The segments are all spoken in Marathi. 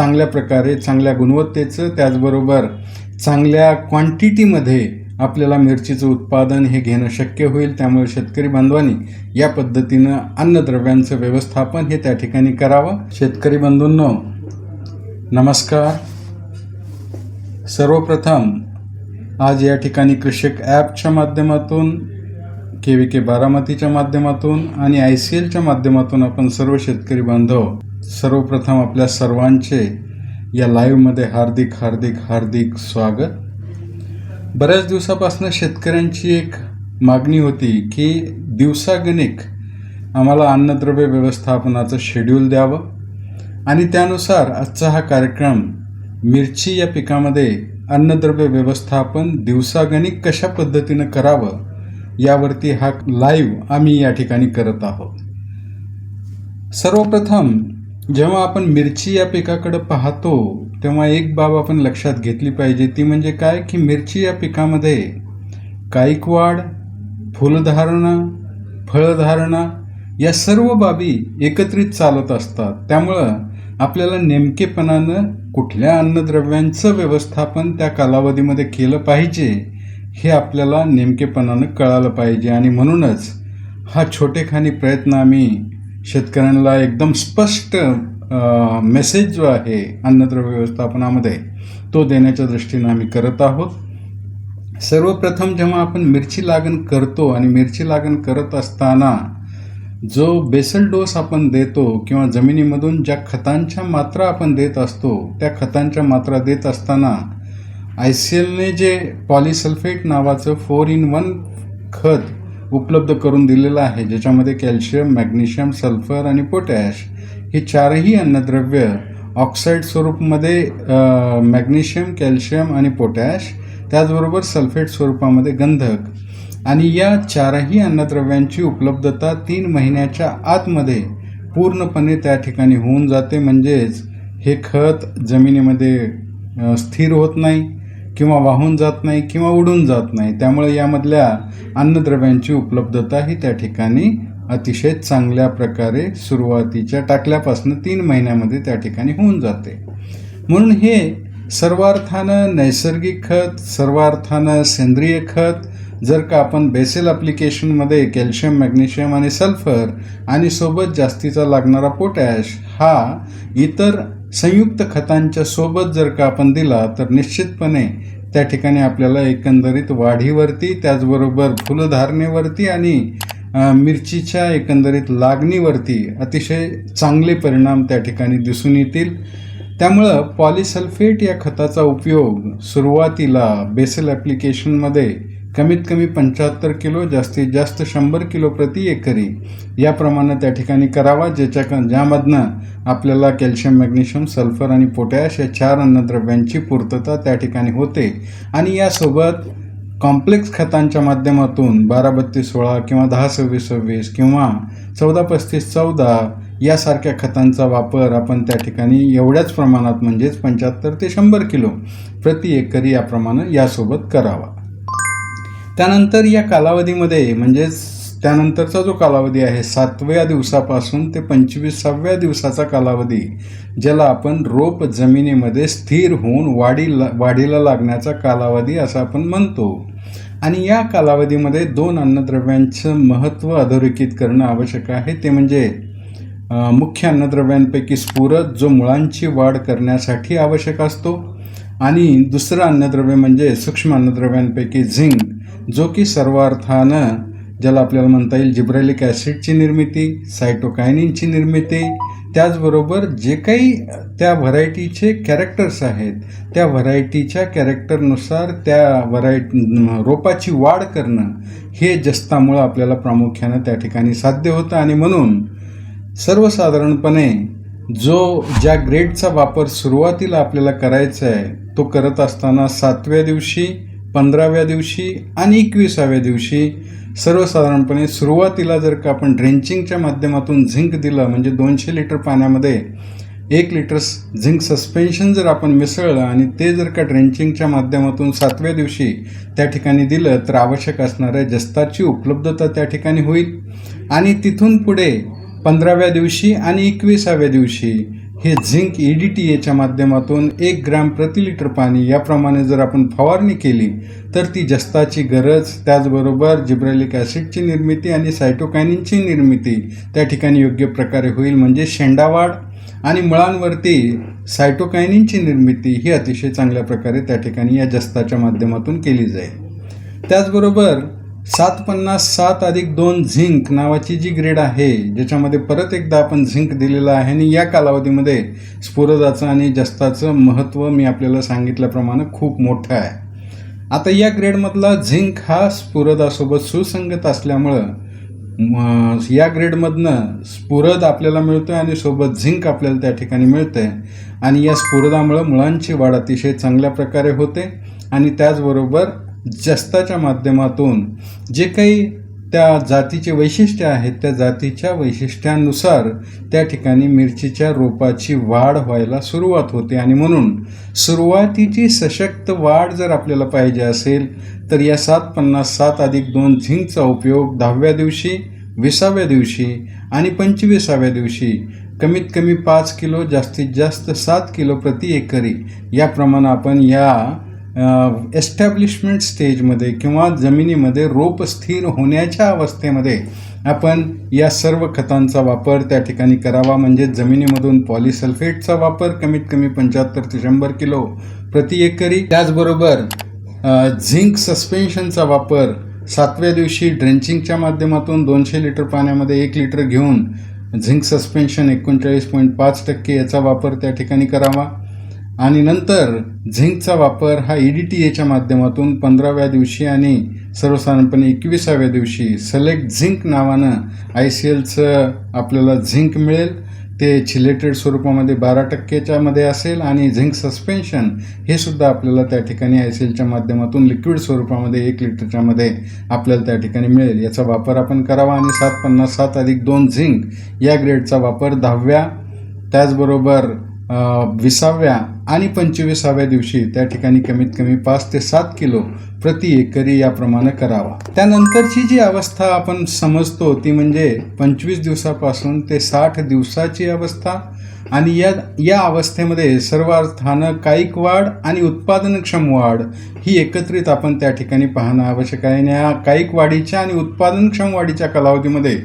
चांगल्या प्रकारे चांगल्या गुणवत्तेचं त्याचबरोबर चांगल्या क्वांटिटीमध्ये आपल्याला मिरचीचं उत्पादन हे घेणं शक्य होईल. त्यामुळे शेतकरी बांधवांनी या पद्धतीनं अन्नद्रव्यांचं व्यवस्थापन हे त्या ठिकाणी करावं. शेतकरी बंधूंनो नमस्कार. सर्वप्रथम आज या ठिकाणी कृषक ॲपच्या माध्यमातून के व्ही के बारामतीच्या माध्यमातून आणि आय सी एलच्या माध्यमातून आपण सर्व शेतकरी बांधव सर्वप्रथम आपल्या सर्वांचे या लाईव्हमध्ये हार्दिक हार्दिक हार्दिक स्वागत. बऱ्याच दिवसापासून शेतकऱ्यांची एक मागणी होती की दिवसागणिक आम्हाला अन्नद्रव्य व्यवस्थापनाचं शेड्यूल द्यावं आणि त्यानुसार आजचा हा कार्यक्रम मिरची या पिकामध्ये अन्नद्रव्य व्यवस्थापन दिवसागणिक कशा पद्धतीनं करावं यावरती हा लाईव्ह आम्ही या ठिकाणी करत आहोत. सर्वप्रथम जेव्हा आपण मिरची या पिकाकडे पाहतो तेव्हा एक बाब आपण लक्षात घेतली पाहिजे. ती म्हणजे काय? की मिरची या पिकामध्ये कायकवाड फुलधारणा फळधारणा या सर्व बाबी एकत्रित चालत असतात. त्यामुळं आपल्याला नेमकेपणानं कुठल्या अन्नद्रव्यांचं व्यवस्थापन त्या कालावधीमध्ये केलं पाहिजे हे आपल्याला नेमकेपणानं कळालं पाहिजे. आणि म्हणूनच हा छोटेखानी प्रयत्न आम्ही शेतकऱ्यांना एकदम स्पष्ट मेसेज जो आहे अन्नद्रव्य व्यवस्थापनामध्ये तो देण्याच्या दृष्टीनं आम्ही करत आहोत. सर्वप्रथम जेव्हा आपण मिरची लागण करतो आणि मिरची लागण करत असताना जो बेसल डोस आपण देतो किंवा जमिनीमधून ज्या खतांच्या मात्रा आपण देत असतो त्या खतांच्या मात्रा देत असताना आय सी एलने जे पॉलिसल्फेट नावाचं फोर इन वन खत उपलब्ध करून दिलेलं आहे ज्याच्यामध्ये कॅल्शियम मॅग्नेशियम सल्फर आणि पोटॅश हे चारही अन्नद्रव्य ऑक्साईड स्वरूपमध्ये मॅग्नेशियम कॅल्शियम आणि पोटॅश त्याचबरोबर सल्फेट स्वरूपामध्ये गंधक आणि या चारही अन्नद्रव्यांची उपलब्धता तीन महिन्याच्या आतमध्ये पूर्णपणे त्या ठिकाणी होऊन जाते. म्हणजेच हे खत जमिनीमध्ये स्थिर होत नाही. किंवा वाहून जात नाही किंवा उडून जात नाही. त्यामुळे यामधल्या अन्नद्रव्यांची उपलब्धता ही त्या ठिकाणी अतिशय चांगल्या प्रकारे सुरुवातीच्या टाकल्यापासून तीन महिन्यामध्ये त्या ठिकाणी होऊन जाते. म्हणून हे सर्वार्थानं नैसर्गिक खत सर्वार्थानं सेंद्रिय खत जर का आपण बेसेल ॲप्लिकेशनमध्ये कॅल्शियम मॅग्नेशियम आणि सल्फर आणि सोबत जास्तीचा लागणारा पोटॅश हा इतर संयुक्त खतांच्या सोबत जर का आपण दिला तर निश्चितपणे त्या ठिकाणी आपल्याला एकंदरीत वाढीवरती त्याचबरोबर फुलधारणेवरती आणि मिरचीच्या एकंदरीत लागणीवरती अतिशय चांगले परिणाम त्या ठिकाणी दिसून येतील. त्यामुळं पॉलिसल्फेट या खताचा उपयोग सुरुवातीला बेसल ॲप्लिकेशनमध्ये कमीत कमी पंच्याहत्तर किलो जास्तीत जास्त शंभर किलो प्रति एकरी. या प्रमाणात त्या ठिकाणी करावा ज्याच्या ज्यामधनं आपल्याला कॅल्शियम मॅग्नेशियम सल्फर आणि पोटॅश या चार अन्नद्रव्यांची पूर्तता त्या ठिकाणी होते. आणि यासोबत कॉम्प्लेक्स खतांच्या माध्यमातून बारा बत्तीस सोळा किंवा दहा सव्वीस सव्वीस किंवा चौदा पस्तीस चौदा यासारख्या खतांचा वापर आपण त्या ठिकाणी एवढ्याच प्रमाणात म्हणजेच पंच्याहत्तर ते शंभर किलो प्रति एकरी याप्रमाणे यासोबत करावा. त्यानंतर या कालावधीमध्ये म्हणजेच त्यानंतरचा जो कालावधी आहे सातव्या दिवसापासून ते पंचवीसाव्या दिवसाचा कालावधी ज्याला आपण रोप जमिनीमध्ये स्थिर होऊन वाढी वाढीला लागण्याचा कालावधी असं आपण म्हणतो. आणि या कालावधीमध्ये दोन अन्नद्रव्यांचं महत्त्व अधोरेखित करणं आवश्यक आहे. ते म्हणजे मुख्य अन्नद्रव्यांपैकी स्फुरद जो मुळांची वाढ करण्यासाठी आवश्यक असतो. आणि दुसरं अन्नद्रव्य म्हणजे सूक्ष्म अन्नद्रव्यांपैकी झिंक जो की सर्वार्थानं ज्याला आपल्याला म्हणता येईल जिब्रेलिक ॲसिडची निर्मिती सायटोकायनिनची निर्मिती त्याचबरोबर जे काही त्या व्हरायटीचे कॅरेक्टर्स आहेत त्या व्हरायटीच्या कॅरेक्टरनुसार त्या व्हरायटी रोपाची वाढ करणं हे जस्तामुळं आपल्याला प्रामुख्यानं त्या ठिकाणी साध्य होतं. आणि म्हणून सर्वसाधारणपणे जो ज्या ग्रेडचा वापर सुरुवातीला आपल्याला करायचा आहे तो करत असताना सातव्या दिवशी पंधराव्या दिवशी आणि एकविसाव्या दिवशी सर्वसाधारणपणे सुरुवातीला जर का आपण ड्रेंचिंगच्या माध्यमातून झिंक दिलं म्हणजे दोनशे लिटर पाण्यामध्ये एक लिटर झिंक सस्पेन्शन जर आपण मिसळलं आणि ते जर का ड्रेंचिंगच्या माध्यमातून सातव्या दिवशी त्या ठिकाणी दिलं तर आवश्यक असणाऱ्या जस्ताची उपलब्धता त्या ठिकाणी होईल. आणि तिथून पुढे पंधराव्या दिवशी आणि एकविसाव्या दिवशी हे झिंक ई डी टी एच्या माध्यमातून एक ग्रॅम प्रति लिटर पाणी याप्रमाणे जर आपण फवारणी केली तर ती जस्ताची गरज त्याचबरोबर जिब्रेलिक ॲसिडची निर्मिती आणि सायटोकायनिनची निर्मिती त्या ठिकाणी योग्य प्रकारे होईल म्हणजे शेंडावाढ आणि मुळांवरती सायटोकायनिनची निर्मिती ही अतिशय चांगल्या प्रकारे त्या ठिकाणी या जस्ताच्या माध्यमातून केली जाईल. त्याचबरोबर सात पन्नास सात अधिक दोन झिंक नावाची जी ग्रेड आहे ज्याच्यामध्ये परत एकदा आपण झिंक दिलेलं आहे आणि या कालावधीमध्ये स्फुरदाचं आणि जस्ताचं महत्त्व मी आपल्याला सांगितल्याप्रमाणे खूप मोठं आहे. आता या ग्रेडमधला झिंक हा स्फुरदासोबत सुसंगत असल्यामुळं या ग्रेडमधनं स्फुरद आपल्याला मिळतोय आणि सोबत झिंक आपल्याला त्या ठिकाणी मिळतंय. आणि या स्फुरदामुळं मुळांची वाढ अतिशय चांगल्या प्रकारे होते आणि त्याचबरोबर जस्ताच्या माध्यमातून जे काही त्या जातीचे वैशिष्ट्य आहेत त्या जातीच्या वैशिष्ट्यांनुसार त्या ठिकाणी मिरचीच्या रोपाची वाढ व्हायला सुरुवात होते. आणि म्हणून सुरुवातीची सशक्त वाढ जर आपल्याला पाहिजे असेल तर या सात पन्नास सात अधिक दोन झिंकचा उपयोग दहाव्या दिवशी विसाव्या दिवशी आणि पंचवीसाव्या दिवशी कमीत कमी पाच किलो जास्तीत जास्त सात किलो प्रति एकरी याप्रमाणे आपण या एस्टॅब्लिशमेंट स्टेजमध्ये किंवा जमिनीमध्ये रोप स्थिर होण्याच्या अवस्थेमध्ये आपण या सर्व खतांचा वापर त्या ठिकाणी करावा. म्हणजे जमिनीमधून पॉलिसल्फेटचा वापर कमीत कमी पंच्याहत्तर ते शंभर किलो प्रति एकरी. त्याचबरोबर झिंक सस्पेन्शनचा वापर सातव्या दिवशी ड्रेंचिंगच्या माध्यमातून दोनशे लिटर पाण्यामध्ये एक लिटर घेऊन झिंक सस्पेन्शन एकोणचाळीस पॉईंट पाच टक्के याचा वापर त्या ठिकाणी करावा. आणि नंतर झिंकचा वापर हा ई डी टी एच्या माध्यमातून पंधराव्या दिवशी आणि सर्वसाधारणपणे एकविसाव्या दिवशी सलेक्ट झिंक नावानं आय सी एलचं आपल्याला झिंक मिळेल. ते चिलेटेड स्वरूपामध्ये बारा टक्केच्यामध्ये असेल आणि झिंक सस्पेन्शन हे सुद्धा आपल्याला त्या ठिकाणी आय सी एलच्या माध्यमातून लिक्विड स्वरूपामध्ये एक लिटरच्या मध्ये आपल्याला त्या ठिकाणी मिळेल. याचा वापर आपण करावा आणि सात पन्नास सात अधिक दोन झिंक या ग्रेडचा वापर दहाव्या. त्याचबरोबर विसाव्या आणि पंचवीसाव्या दिवशी त्या ठिकाणी कमीत कमी पाच ते सात किलो प्रति एकरी याप्रमाणे करावा. त्यानंतरची जी अवस्था आपण समजतो ती म्हणजे पंचवीस दिवसापासून ते साठ दिवसाची अवस्था. आणि या या अवस्थेमध्ये सर्वार्थानं कायिक वाढ आणि उत्पादनक्षम वाढ ही एकत्रित आपण त्या ठिकाणी पाहणं आवश्यक आहे. आणि या कायिक वाढीच्या आणि उत्पादनक्षम वाढीच्या कालावधीमध्ये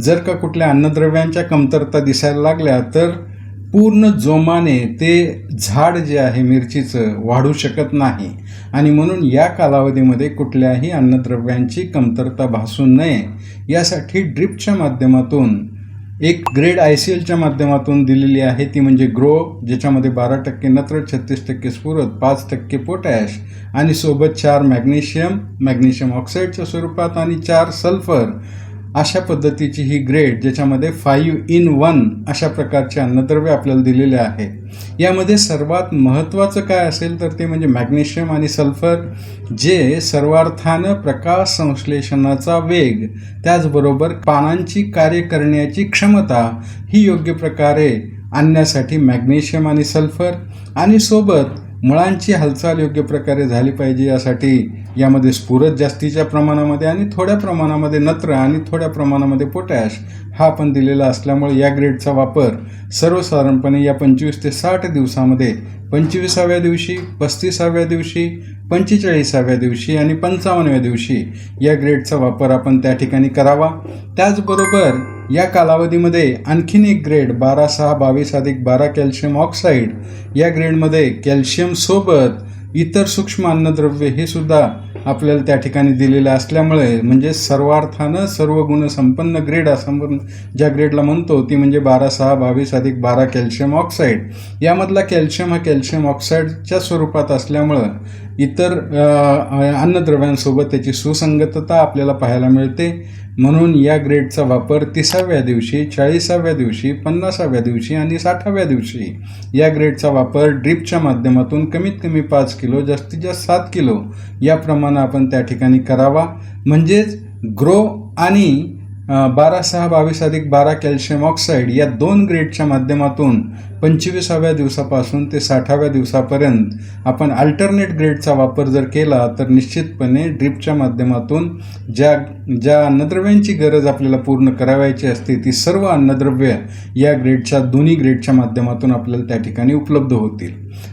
जर का कुठल्या अन्नद्रव्यांच्या कमतरता दिसायला लागल्या तर पूर्ण जोमाने ते झाड जे आहे मिरचीचं वाढू शकत नाही. आणि म्हणून या कालावधीमध्ये कुठल्याही अन्नद्रव्यांची कमतरता भासू नये. यासाठी ड्रिपच्या माध्यमातून एक ग्रेड आय सी एलच्या माध्यमातून दिलेली आहे. ती म्हणजे ग्रो ज्याच्यामध्ये बारा टक्के नत्र छत्तीस टक्के स्फुरद पाच टक्के पोटॅश आणि सोबत चार मॅग्नेशियम मॅग्नेशियम ऑक्साईडच्या स्वरूपात आणि चार सल्फर. अशा पद्धतीची ही ग्रेड ज्याच्यामध्ये फाईव्ह इन वन अशा प्रकारचे अन्नद्रव्य आपल्याला दिलेले आहे. यामध्ये सर्वात महत्त्वाचं काय असेल तर ते म्हणजे मॅग्नेशियम आणि सल्फर जे सर्वार्थानं प्रकाश संश्लेषणाचा वेग त्याचबरोबर पानांची कार्य करण्याची क्षमता ही योग्य प्रकारे आणण्यासाठी मॅग्नेशियम आणि सल्फर आणि सोबत मुळांची हालचाल योग्य प्रकारे झाली पाहिजे यासाठी यामध्ये स्फुरद जास्तीच्या प्रमाणामध्ये आणि थोड्या प्रमाणामध्ये नत्र आणि थोड्या प्रमाणामध्ये पोटॅश हा आपण दिलेला असल्यामुळे या ग्रेडचा वापर सर्वसाधारणपणे या पंचवीस ते साठ दिवसामध्ये पंचवीसाव्या दिवशी पस्तीसाव्या दिवशी पंचेचाळीसाव्या दिवशी आणि पंचावन्नव्या दिवशी या ग्रेडचा वापर आपण त्या ठिकाणी करावा. त्याचबरोबर या कालावधीमध्ये आणखीन एक ग्रेड बारा सहा बावीस अधिक बारा कॅल्शियम ऑक्साईड या ग्रेडमध्ये कॅल्शियम सोबत इतर सूक्ष्म अन्नद्रव्य हे सुद्धा आपल्याला त्या ठिकाणी दिलेलं असल्यामुळे म्हणजे सर्वार्थानं सर्व गुण संपन्न ग्रेड असं ज्या ग्रेडला म्हणतो ती म्हणजे बारा सहा बावीस अधिक बारा कॅल्शियम ऑक्साईड. यामधला कॅल्शियम हा कॅल्शियम ऑक्साईडच्या स्वरूपात असल्यामुळं इतर अन्नद्रव्यांसोबत त्याची सुसंगतता आपल्याला पाहायला मिळते. म्हणून या ग्रेडचा वापर तिसाव्या दिवशी चाळीसाव्या दिवशी पन्नासाव्या दिवशी आणि साठाव्या दिवशी. या ग्रेडचा वापर ड्रिपच्या माध्यमातून कमीत कमी पाच किलो जास्तीत जास्त सात किलो या याप्रमाणे आपण त्या ठिकाणी करावा. म्हणजेच ग्रो आणि बारा सहा बावीस अधिक बारा कॅल्शियम ऑक्साईड या दोन ग्रेडच्या माध्यमातून पंचवीसाव्या दिवसापासून ते साठाव्या दिवसापर्यंत आपण अल्टरनेट ग्रेडचा वापर जर केला तर निश्चितपणे ड्रिपच्या माध्यमातून ज्या ज्या अन्नद्रव्यांची गरज आपल्याला पूर्ण करावायची असते ती सर्व अन्नद्रव्य या ग्रेडच्या दोन्ही ग्रेडच्या माध्यमातून आपल्याला त्या ठिकाणी उपलब्ध होतील.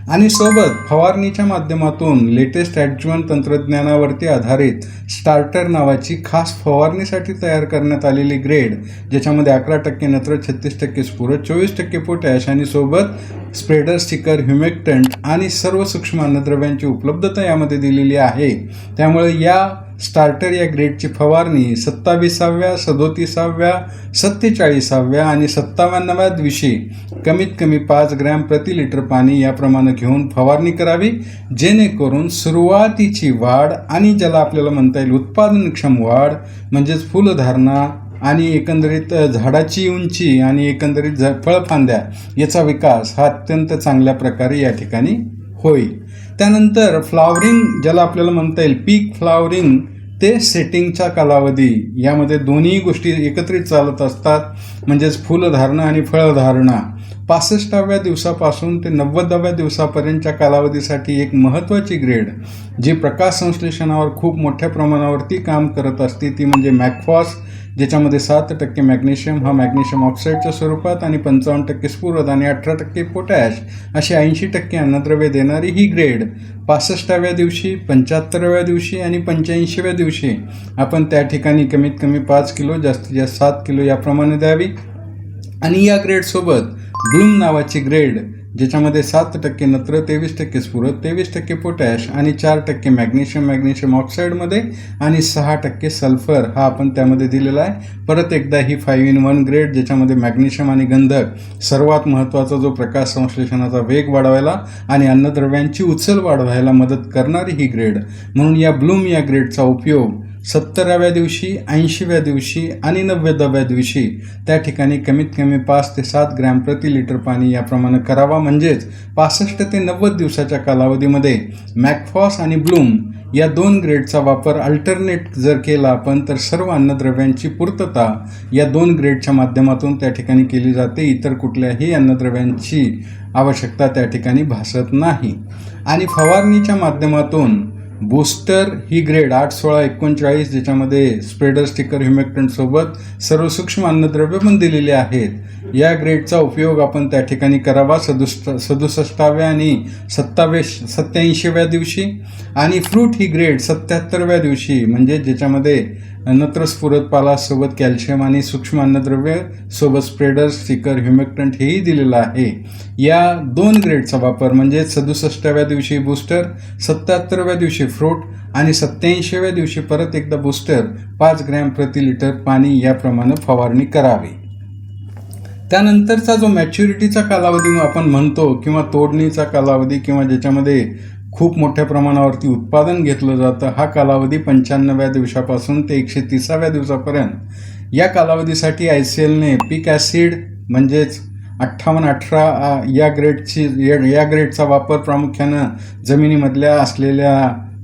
आणि सोबत फवारणीच्या माध्यमातून लेटेस्ट ॲडज्युअन तंत्रज्ञानावरती आधारित स्टार्टर नावाची खास फवारणीसाठी तयार करण्यात आलेली ग्रेड ज्याच्यामध्ये अकरा टक्के नत्र छत्तीस टक्के स्फुरद चोवीस टक्के पोटॅश आणि सोबत स्प्रेडर स्टिकर ह्युमेक्टंट आणि सर्व सूक्ष्म अन्नद्रव्यांची उपलब्धता यामध्ये दिलेली आहे. त्यामुळे या स्टार्टर या ग्रेडची फवारणी सत्तावीसाव्या सदोतीसाव्या सत्तेचाळीसाव्या आणि सत्तावन्नाव्या दिवशी कमीत कमी पाच ग्रॅम प्रति लिटर पाणी याप्रमाणे घेऊन फवारणी करावी जेणेकरून सुरुवातीची वाढ आणि ज्याला आपल्याला म्हणता येईल उत्पादनक्षम वाढ म्हणजेच फुलधारणा आणि एकंदरीत झाडाची उंची आणि एकंदरीत झ फळफांद्या याचा विकास हा अत्यंत चांगल्या प्रकारे या ठिकाणी होईल. त्यानंतर फ्लावरिंग ज्याला आपल्याला म्हणता येईल पीक फ्लावरिंग ते सेटिंगचा कालावधी. यामध्ये दोन्ही गोष्टी एकत्रित चालत असतात म्हणजेच फुलधारणा आणि फळधारणा. पासष्टाव्या दिवसापासून ते नव्वदाव्या दिवसापर्यंतच्या कालावधीसाठी एक महत्त्वाची ग्रेड जी प्रकाश संश्लेषणावर खूप मोठ्या प्रमाणावरती काम करत असते ती म्हणजे मॅकफॉस. ज्याच्यामध्ये सात टक्के मॅग्नेशियम हा मॅग्नेशियम ऑक्साईडच्या स्वरूपात आणि पंचावन्न टक्के स्फुरद आणि अठरा टक्के पोटॅश अशी ऐंशी टक्के अन्नद्रव्ये देणारी ही ग्रेड. पासष्टाव्या दिवशी पंच्याहत्तराव्या दिवशी आणि पंच्याऐंशीव्या दिवशी आपण त्या ठिकाणी कमीत कमी पाच किलो जास्तीत जास्त सात किलो याप्रमाणे द्यावी. आणि या ग्रेडसोबत ब्लूम नावाची ग्रेड ज्याच्यामध्ये सात टक्के नत्र तेवीस टक्के स्फुरद तेवीस टक्के पोटॅश आणि चार टक्के मॅग्नेशियम मॅग्नेशियम ऑक्साईडमध्ये आणि सहा टक्के सल्फर हा आपण त्यामध्ये दिलेला आहे. परत एकदा ही फाईव्ह इन वन ग्रेड ज्याच्यामध्ये मॅग्नेशियम आणि गंधक सर्वात महत्त्वाचा जो प्रकाश संश्लेषणाचा वेग वाढवायला आणि अन्नद्रव्यांची उचल वाढवायला मदत करणारी ही ग्रेड म्हणून या ब्लूम या ग्रेडचा उपयोग सत्तराव्या दिवशी ऐंशीव्या दिवशी आणि नव्वदाव्या दिवशी त्या ठिकाणी कमीत कमी पाच ते सात ग्रॅम प्रति लिटर पाणी याप्रमाणे करावा. म्हणजेच पासष्ट ते नव्वद दिवसाच्या कालावधीमध्ये मॅकफॉस आणि ब्लूम या दोन ग्रेडचा वापर अल्टरनेट जर केला आपण तर सर्व अन्नद्रव्यांची पूर्तता या दोन ग्रेडच्या माध्यमातून त्या ठिकाणी केली जाते. इतर कुठल्याही अन्नद्रव्यांची आवश्यकता त्या ठिकाणी भासत नाही. आणि फवारणीच्या माध्यमातून बूस्टर ही ग्रेड आठ सोळा एकोणचाळीस ज्याच्यामध्ये स्प्रेडर स्टिकर ह्युमेक्टंटसोबत सर्व सूक्ष्म अन्नद्रव्य पण दिलेली आहेत. या ग्रेडचा उपयोग आपण त्या ठिकाणी करावा. सदुस सदुसष्टाव्या आणि सत्तावे सत्याऐंशीव्या दिवशी. आणि फ्रूट ही ग्रेड सत्याहत्तरव्या दिवशी म्हणजे ज्याच्यामध्ये नत्र स्फुरतपालासोबत कॅल्शियम आणि सूक्ष्म अन्नद्रव्य सोबत स्प्रेडर स्टिकर ह्युमेक्टंट हेही दिलेलं आहे. या दोन ग्रेडचा वापर म्हणजे सदुसष्टाव्या दिवशी बूस्टर सत्याहत्तरव्या दिवशी फ्रूट आणि सत्याऐंशीव्या दिवशी परत एकदा बूस्टर पाच ग्रॅम प्रति लिटर पाणी याप्रमाणे फवारणी करावी. त्यानंतरचा जो मॅच्युरिटीचा कालावधी आपण म्हणतो किंवा तोडणीचा कालावधी किंवा ज्याच्यामध्ये खूप मोठ्या प्रमाणावरती उत्पादन घेतलं जातं. हा कालावधी पंच्याण्णव्या दिवसापासून ते एकशे तिसाव्या दिवसापर्यंत. या कालावधीसाठी आय सी एलने पीक ॲसिड म्हणजेच अठ्ठावन्न अठरा या ग्रेडची या ग्रेडचा वापर प्रामुख्यानं जमिनीमधल्या असलेल्या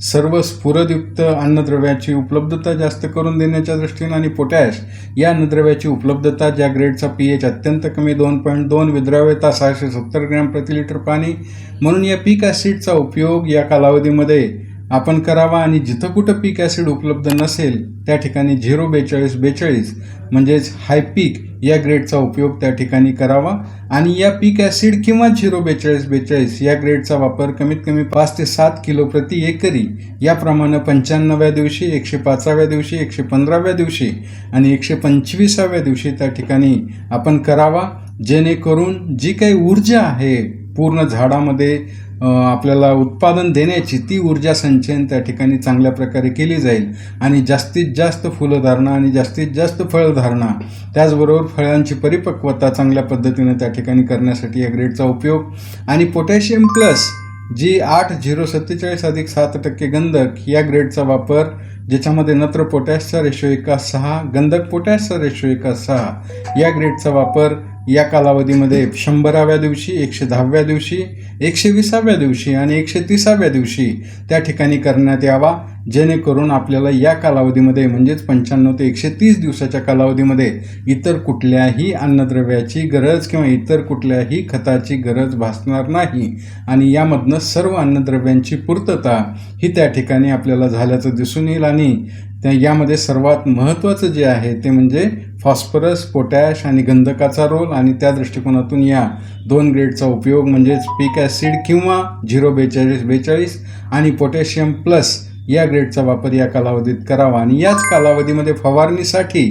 सर्व स्फुरदयुक्त अन्नद्रव्याची उपलब्धता जास्त करून देण्याच्या दृष्टीने आणि पोटॅश या अन्नद्रव्याची उपलब्धता ज्या ग्रेडचा पी एच अत्यंत कमी दोन पॉईंट दोन विद्राव्यता सहाशे सत्तर ग्रॅम प्रति लिटर पाणी म्हणून या पीक ॲसिडचा उपयोग या कालावधीमध्ये आपण करावा आणि जिथं कुठं पीक ॲसिड उपलब्ध नसेल त्या ठिकाणी झिरो बेचाळीस बेचाळीस म्हणजेच हाय पीक या ग्रेडचा उपयोग त्या ठिकाणी करावा. आणि या पीक ॲसिड किंवा झिरो बेचाळीस बेचाळीस या ग्रेडचा वापर कमीत कमी पाच ते सात किलो प्रति एकरी याप्रमाणे पंच्याण्णव्या दिवशी एकशे पाचाव्या दिवशी एकशे पंधराव्या दिवशी आणि एकशे पंचवीसाव्या दिवशी त्या ठिकाणी आपण करावा. जेणेकरून जी काही ऊर्जा आहे पूर्ण झाडामध्ये आपल्याला उत्पादन देण्याची ती ऊर्जा संचयन त्या ठिकाणी चांगल्या प्रकारे केली जाईल. आणि जास्तीत जास्त फुलधारणा आणि जास्तीत जास्त फळधारणा त्याचबरोबर फळांची परिपक्वता चांगल्या पद्धतीने त्या ठिकाणी करण्यासाठी या ग्रेडचा उपयोग. आणि पोटॅशियम प्लस जी आठ झिरो सत्तेचाळीस अधिक सात टक्के गंधक या ग्रेडचा वापर ज्याच्यामध्ये नत्र पोटॅशचा रेशो एका सहा गंधक पोटॅशचा रेशो एका सहा या ग्रेडचा वापर या कालावधीमध्ये शंभराव्या दिवशी एकशे दहाव्या दिवशी एकशे विसाव्या दिवशी आणि एकशे तिसाव्या दिवशी त्या ठिकाणी करण्यात यावा. जेणेकरून आपल्याला या कालावधीमध्ये म्हणजेच पंच्याण्णव ते एकशे तीस दिवसाच्या कालावधीमध्ये इतर कुठल्याही अन्नद्रव्याची गरज किंवा इतर कुठल्याही खताची गरज भासणार नाही. आणि यामधनं सर्व अन्नद्रव्यांची पूर्तता ही त्या ठिकाणी आपल्याला झाल्याचं दिसून येईल. आणि त्या यामध्ये सर्वात महत्त्वाचं जे आहे ते म्हणजे फॉस्फरस पोटॅश आणि गंधकाचा रोल आणि त्या दृष्टिकोनातून या दोन ग्रेडचा उपयोग म्हणजेच पीक ॲसिड किंवा झिरो बेचाळीस बेचाळीस आणि पोटॅशियम प्लस या ग्रेडचा वापर या कालावधीत करावा. आणि याच कालावधीमध्ये फवारणीसाठी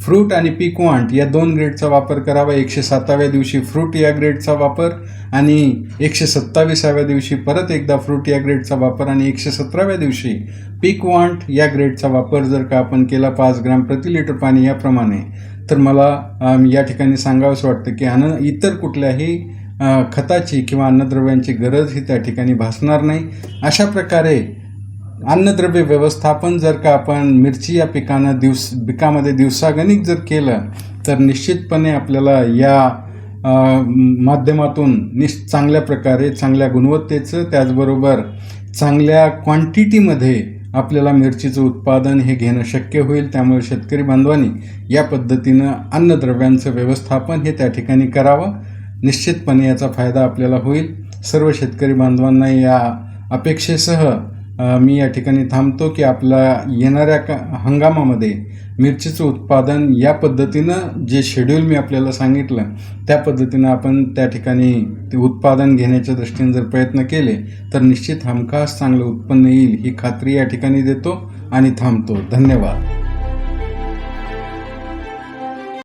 फ्रूट आणि पीक वांट या दोन ग्रेडचा वापर करावा. एकशे साताव्या दिवशी फ्रूट या ग्रेडचा वापर आणि एकशे सत्तावीसाव्या दिवशी परत एकदा फ्रूट या ग्रेडचा वापर आणि एकशे सतराव्या दिवशी पीक वांट या ग्रेडचा वापर जर का आपण केला पाच ग्रॅम प्रति लिटर पाणी याप्रमाणे तर मला या ठिकाणी सांगावंसं वाटतं की अन्न इतर कुठल्याही खताची किंवा अन्नद्रव्यांची गरज ही त्या ठिकाणी भासणार नाही. अशा प्रकारे अन्नद्रव्य व्यवस्थापन जर का आपण मिरची या पिकानं दिवस पिकामध्ये दिवसागणिक जर केलं तर निश्चितपणे आपल्याला या माध्यमातून निश चांगल्या प्रकारे चांगल्या गुणवत्तेचं त्याचबरोबर चांगल्या क्वांटिटीमध्ये आपल्याला मिरचीचं उत्पादन हे घेणं शक्य होईल. त्यामुळे शेतकरी बांधवांनी या पद्धतीनं अन्नद्रव्यांचं व्यवस्थापन हे त्या ठिकाणी करावं. निश्चितपणे याचा फायदा आपल्याला होईल. सर्व शेतकरी बांधवांना या अपेक्षेसह मी या ठिकाणी थांबतो की आपला येणाऱ्या का हंगामामध्ये मिरचीचं उत्पादन या पद्धतीनं जे शेड्यूल मी आपल्याला सांगितलं त्या पद्धतीनं आपण त्या ठिकाणी ते उत्पादन घेण्याच्या दृष्टीने जर प्रयत्न केले तर निश्चित हमखास चांगलं उत्पन्न येईल ही खात्री या ठिकाणी देतो आणि थांबतो. धन्यवाद.